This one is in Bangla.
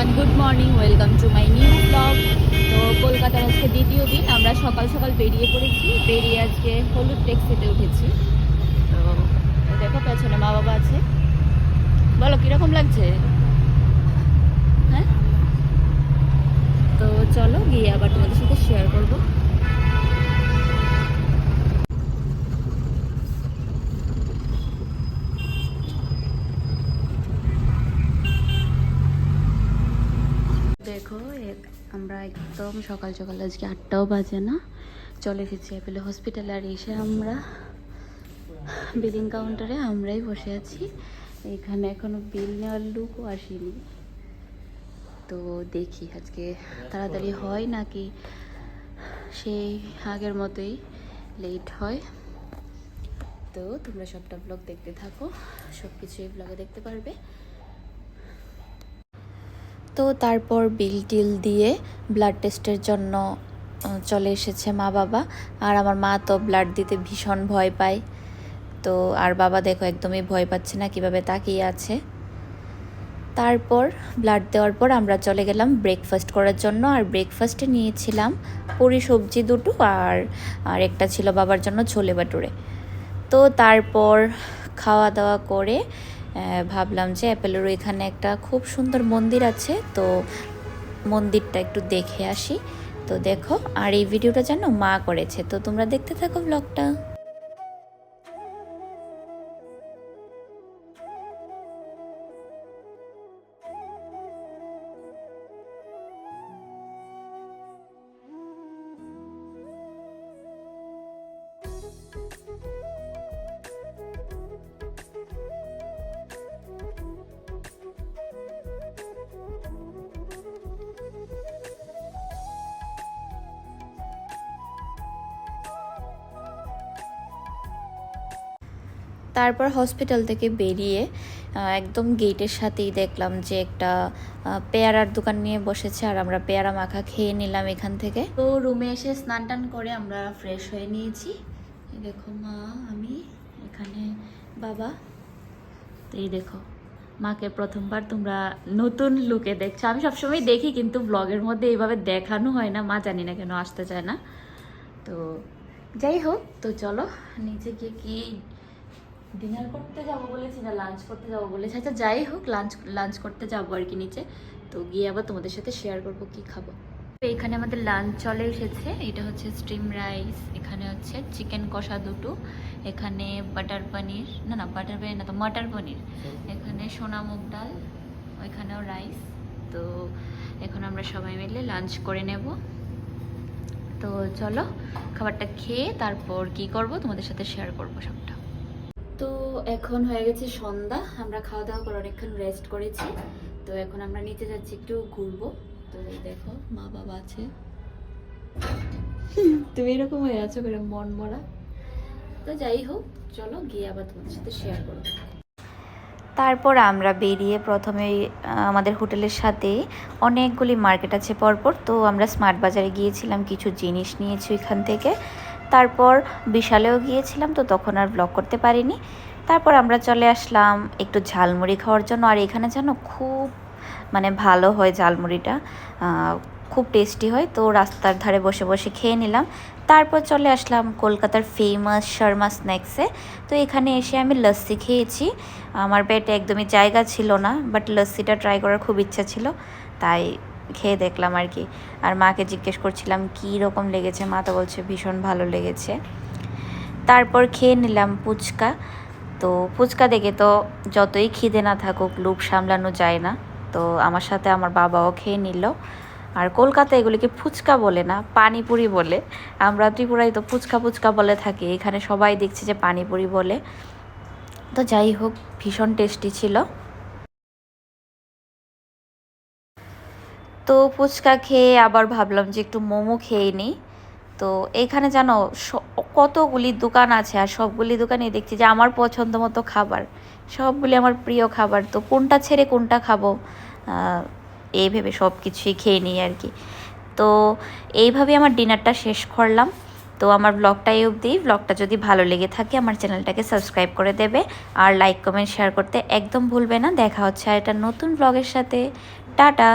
Everyone good morning welcome to my new blog তো কলকাতার আজকে দ্বিতীয় দিন, আমরা সকাল সকাল বেরিয়ে পড়েছি। বেরিয়ে আজকে হলুদ ট্যাক্সিতে উঠেছি। তো দেখো পেছনে মা বাবা আছে। বলো, কীরকম লাগছে? আমরা একদম সকাল সকাল, আজকে আটটাও বাজে না। চলে এসেছি অ্যাপেলো হসপিটালে আর এসে আমরা বিলিং কাউন্টারে আমরাই বসে আছি। এখানে এখনও বিল নেওয়ার লুকও আসেনি। তো দেখি আজকে তাড়াতাড়ি হয় নাকি? সেই আগের মতোই লেট হয়। তো তোমরা সবটা ব্লগ দেখতে থাকো সব কিছু এই ব্লগে দেখতে পারবে। তো তারপর বিল টিল দিয়ে ব্লাড টেস্টের জন্য চলে এসেছে মা বাবা। আর আমার মা তো ব্লাড দিতে ভীষণ ভয় পায়। তো আর বাবা দেখো একদমই ভয় পাচ্ছে না, কীভাবে তাকিয়ে আছে। তারপর ব্লাড দেওয়ার পর আমরা চলে গেলাম ব্রেকফাস্ট করার জন্য। আর ব্রেকফাস্টে নিয়েছিলাম পুরি, সবজি দুটো আর আর একটা ছিল বাবার জন্য ছোলে বাটুরে তো তারপর খাওয়া দাওয়া করে ভাবলাম যে অ্যাপেলোর এখানে একটা খুব সুন্দর মন্দির আছে, তো মন্দিরটা একটু দেখে আসি। তো দেখো, আর এই ভিডিওটা যেন মা করেছে। তো তোমরা দেখতে থাকো ব্লগটা তারপর হসপিটাল থেকে বেরিয়ে একদম গেটের সাথেই দেখলাম যে একটা পেয়ারার দোকান নিয়ে বসেছে আর আমরা পেয়ারা মাখা খেয়ে নিলাম এখান থেকে। তো রুমে এসে স্নান টান করে আমরা ফ্রেশ হয়ে নিয়েছি। দেখো মা, আমি, এখানে বাবা। তো এই দেখো, মাকে প্রথমবার তোমরা নতুন লুকে দেখছ। আমি সবসময় দেখি কিন্তু ব্লগের মধ্যে এইভাবে দেখানো হয় না, মা জানি না কেন আসতে চায় না। তো যাই হোক, তো চলো, নিচে গিয়ে কি ডিনার করতে যাব বলেছি না লাঞ্চ করতে যাব বলেছি। আচ্ছা যাই হোক লাঞ্চ লাঞ্চ করতে যাব আর কি নিচে। তো গিয়ে আবার তোমাদের সাথে শেয়ার করব কি খাব। তো এখানে আমাদের লাঞ্চ চলে এসেছে। এটা হচ্ছে স্টিম রাইস এখানে হচ্ছে চিকেন কষা দুটো, এখানে বাটার পনির না না বাটার পনির না তো মাটার পনির এখানে সোনা মুগ ডাল, ওইখানেও রাইস তো এখন আমরা সবাই মিলে লাঞ্চ করে নেব। তো চলো, খাবারটা খেয়ে তারপর কি করব, তোমাদের সাথে শেয়ার করব সবটা। তো এখন হয়ে গেছে সন্ধ্যা। আমরা খাওয়া দাওয়া করে অনেকক্ষণ রেস্ট করেছি। তো এখন আমরা নিচে যাচ্ছি একটু ঘুরবো। তো দেখো মা বাবা আছে। তুমি এরকম হয়ে আছো করে মন মরা। তো যাই হোক চলো গিয়ে আবার তোমাদের সাথে শেয়ার করব। তারপর আমরা বেরিয়ে প্রথমে আমাদের হোটেলের সাথে অনেকগুলি মার্কেট আছে পরপর। তো আমরা স্মার্ট বাজারে গিয়েছিলাম কিছু জিনিস নিয়েছি এখান থেকে। তারপর বিশালেও গিয়েছিলাম তো তখন আর ব্লগ করতে পারিনি। তারপর আমরা চলে আসলাম একটু ঝালমুড়ি খাওয়ার জন্য। আর এখানে যেন খুব মানে ভালো হয় ঝালমুড়িটা। খুব টেস্টি হয়। তো রাস্তার ধারে বসে বসে খেয়ে নিলাম। তারপর চলে আসলাম কলকাতার ফেমাস শর্মা স্ন্যাক্সে তো এখানে এসে আমি লস্যি খেয়েছি। আমার পেটে একদমই জায়গা ছিল না বাট লস্যিটা ট্রাই করার খুব ইচ্ছা ছিল। তাই খেয়ে দেখলাম আর কি। আর মাকে জিজ্ঞেস করছিলাম, কী রকম লেগেছে? মা তো বলছে, ভীষণ ভালো লেগেছে। তারপর খেয়ে নিলাম ফুচকা। তো ফুচকা দেখে তো যতই খিদে না থাকুক লুপ সামলানো যায় না। তো আমার সাথে আমার বাবাও খেয়ে নিল। আর কলকাতা এগুলিকে ফুচকা বলে না, পানিপুরি বলে। আমরা ত্রিপুরায় তো ফুচকা ফুচকা বলে থাকি। এখানে সবাই দেখছে যে পানিপুরি বলে। তো যাই হোক, ভীষণ টেস্টি ছিল। তো ফুচকা খেয়ে আবার ভাবলাম যে একটু মোমো খেয়ে নিই। তো এখানে জানো কতগুলি দোকান আছে আর সবগুলি দোকানে দেখছি যে আমার পছন্দ মতো খাবার, সবগুলি আমার প্রিয় খাবার। তো কোনটা ছেড়ে কোনটা খাব এই ভেবে সব কিছুই খেয়ে নিই আর কি। তো এইভাবে আমার ডিনারটা শেষ করলাম। তো আমার ব্লগটা এই অবধি। ব্লগটা যদি ভালো লেগে থাকে আমার চ্যানেলটাকে সাবস্ক্রাইব করে দেবে আর লাইক কমেন্ট শেয়ার করতে একদম ভুলবে না। দেখা হচ্ছে আর একটা নতুন ব্লগের সাথে। টাটা!